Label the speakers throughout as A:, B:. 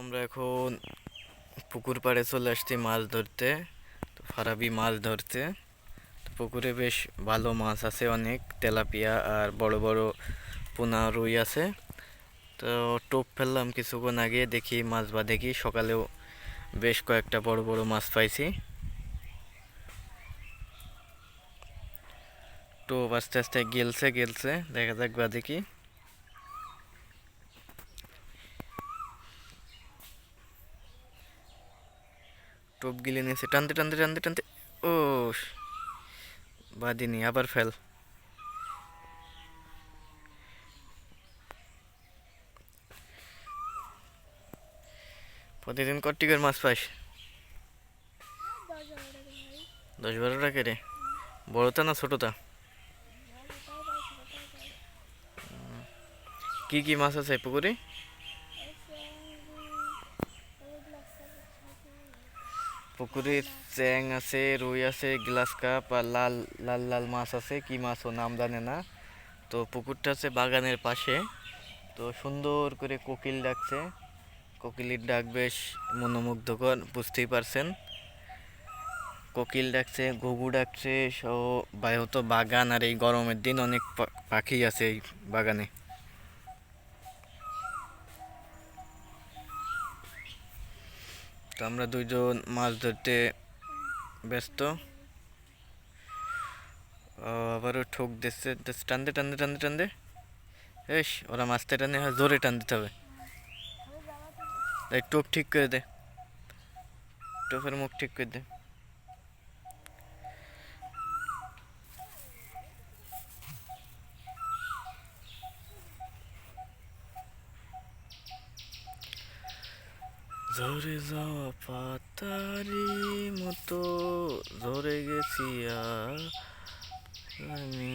A: আমরা এখন পুকুর পাড়ে চলে আসছি মাছ ধরতে। তো ফারাবি মাছ ধরতে। তো পুকুরে বেশ ভালো মাছ আছে অনেক, তেলাপিয়া আর বড় বড় পোনা রুই আছে। তো টোপ ফেললাম কিছুক্ষণ আগে, দেখি মাছ বা দেখি সকালেও বেশ কয়েকটা বড় বড় মাছ পাইছি। টোপ আস্তে আস্তে গেলছে গেলছে। দেখা যাক বা দেখি টোপ গিলে নিয়েছে, টানতে টানতে টানতে টানতে ও বাদিনি আবার ফেল। প্রতিদিন কটি করে মাছ পাস? দশ বারো টাকা রে? বড়টা না ছোটটা? কি কি মাছ আছে পুকুরে? পুকুরে চ্যাং আছে, রুই আছে, গ্লাস কাপ আর লাল লাল লাল মাছ আছে। কি মাছ ও নাম জানে না। তো পুকুরটা আছে বাগানের পাশে। তো সুন্দর করে কোকিল ডাকছে। কোকিলের ডাক বেশ মনোমুগ্ধকর, বুঝতেই পারছেন। কোকিল ডাকছে, ঘুঘু ডাকছে সো বায়ুত বাগান আর এই গরমের দিন অনেক পাখি আছে এই বাগানে। তো আমরা দুইজন মাছ ধরতে ব্যস্ত। আবারও ঠোক দিচ্ছে টানতে টানতে টানতে টানতে। এস ওরা মাছটা টানে, হয়, জোরে টান দিতে হবে টোপ ঠিক করে দে। টোপের মুখ ঠিক করে দে। ঝরে যাওয়া পাতারি মতো ঝরে গেছি আমি।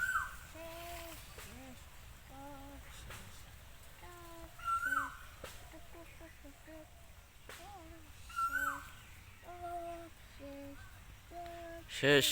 A: শেষ